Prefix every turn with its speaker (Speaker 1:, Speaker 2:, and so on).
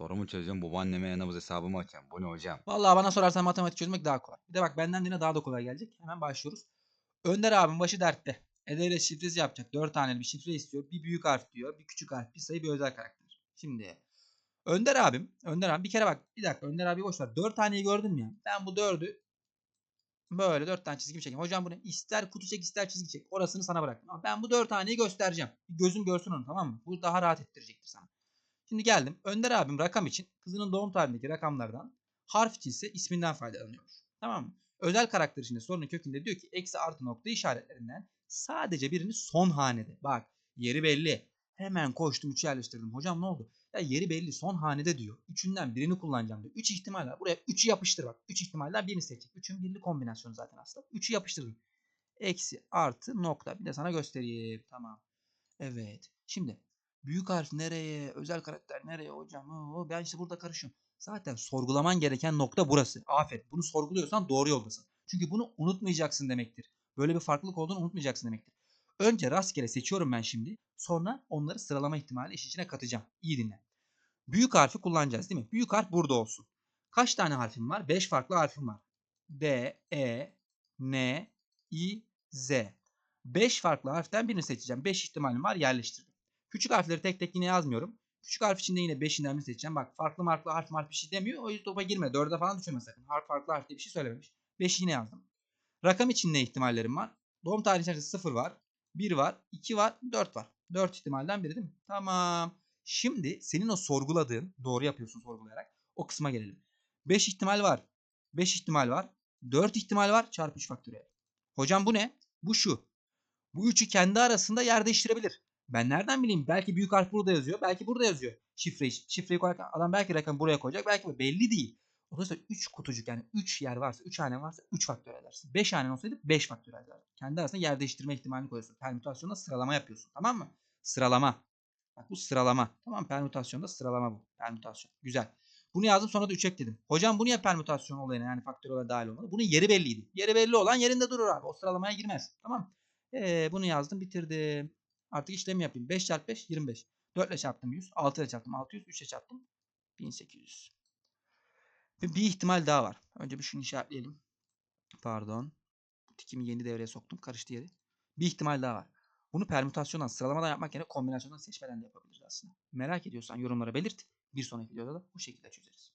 Speaker 1: Sorumu çözeceğim. Babaanneme yanımız hesabımı açacağım. Bu ne hocam?
Speaker 2: Vallahi bana sorarsan matematik çözmek daha kolay. Bir de bak benden yine daha da kolay gelecek. Hemen başlıyoruz. Önder abim başı dertte. Edeyle şifresi yapacak. 4 taneli bir şifre istiyor. Bir büyük harf diyor. Bir küçük harf. Bir sayı bir özel karakter. Şimdi Önder abim. Önder abim bir kere bak. Bir dakika Önder abi boş ver. 4 taneyi gördün mü? Ben bu 4'ü böyle 4 tane çizgi çekeyim? Hocam bu ne? İster kutu çek ister çizgi çek. Orasını sana bıraktım. Ama ben bu 4 taneyi göstereceğim. Bir gözüm görsün onu tamam mı? Bu daha rahat ettirecektir sana. Şimdi geldim. Önder abim rakam için kızının doğum tarihindeki rakamlardan harf için ise isminden faydalanıyormuş. Tamam mı? Özel karakter içinde sorunun kökünde diyor ki eksi artı nokta işaretlerinden sadece birini son hanede. Bak yeri belli. Hemen koştum 3'ü yerleştirdim. Hocam ne oldu? Ya yeri belli son hanede diyor. Üçünden birini kullanacağım diyor. 3 ihtimal var. Buraya 3'ü yapıştır bak. 3 ihtimalden birini seçecek. 3'ün birli kombinasyonu zaten aslında. 3'ü yapıştırdım. Eksi artı nokta. Bir de sana göstereyim. Tamam. Evet. Şimdi büyük harf nereye? Özel karakter nereye hocam? Oo, ben işte burada karışıyorum. Zaten sorgulaman gereken nokta burası. Aferin. Bunu sorguluyorsan doğru yoldasın. Çünkü bunu unutmayacaksın demektir. Böyle bir farklılık olduğunu unutmayacaksın demektir. Önce rastgele seçiyorum ben şimdi. Sonra onları sıralama ihtimali iş içine katacağım. İyi dinle. Büyük harfi kullanacağız değil mi? Büyük harf burada olsun. Kaç tane harfim var? 5 farklı harfim var. D, E, N, I, Z. 5 farklı harften birini seçeceğim. 5 ihtimalim var yerleştirdim. Küçük harfleri tek tek yine yazmıyorum. Küçük harf içinde yine 5'inden birini seçeceğim. Bak farklı farklı harf harf bir şey demiyor. O yüzden topa girme. 4'e falan düşürme sakın. Harf farklı harf diye bir şey söylememiş. 5'i yine yazdım. Rakam için ne ihtimallerim var? Doğum tarihi içerisinde 0 var. 1 var. 2 var. 4 var. 4 ihtimalden biri değil mi? Tamam. Şimdi senin o sorguladığın, doğru yapıyorsun sorgulayarak. O kısma gelelim. 5 ihtimal var. 5 ihtimal var. 4 ihtimal var. Çarpı 3 faktöriyel. Hocam bu ne? Bu şu. Bu üçü kendi arasında yer değiştirebilir. Ben nereden bileyim? Belki büyük harf burada yazıyor. Belki burada yazıyor. Şifreyi, şifreyi koyarken adam belki rakamı buraya koyacak. Belki bu belli değil. Dolayısıyla 3 kutucuk yani 3 yer varsa, 3 hane varsa 3 faktör edersin. 5 hane olsaydı 5 faktör edersin. Kendi arasında yer değiştirme ihtimalini koyuyorsun. Permütasyonda sıralama yapıyorsun. Tamam mı? Sıralama. Bak bu sıralama. Tamam permütasyonda sıralama bu. Permütasyon. Güzel. Bunu yazdım sonra da 3 ekledim. Hocam bu niye permütasyon olayına yani faktör olarak dahil olmalı? Bunun yeri belliydi. Yeri belli olan yerinde durur abi. O sıralamaya girmez. Tamam ee, bunu yazdım bitirdim. Artık işlemi yapayım. 5 çarpı 5 25. 4 ile çarptım 100. 6 ile çarptım 600. 3 ile çarptım 1800. Ve bir ihtimal daha var. Önce bir şunu işaretleyelim. Pardon. Tikimi yeni devreye soktum. Karıştı yeri. Bir ihtimal daha var. Bunu permütasyondan, sıralamadan yapmak yerine kombinasyondan seçmeden de yapabiliriz aslında. Merak ediyorsan yorumlara belirt. Bir sonraki videoda da bu şekilde çözeriz.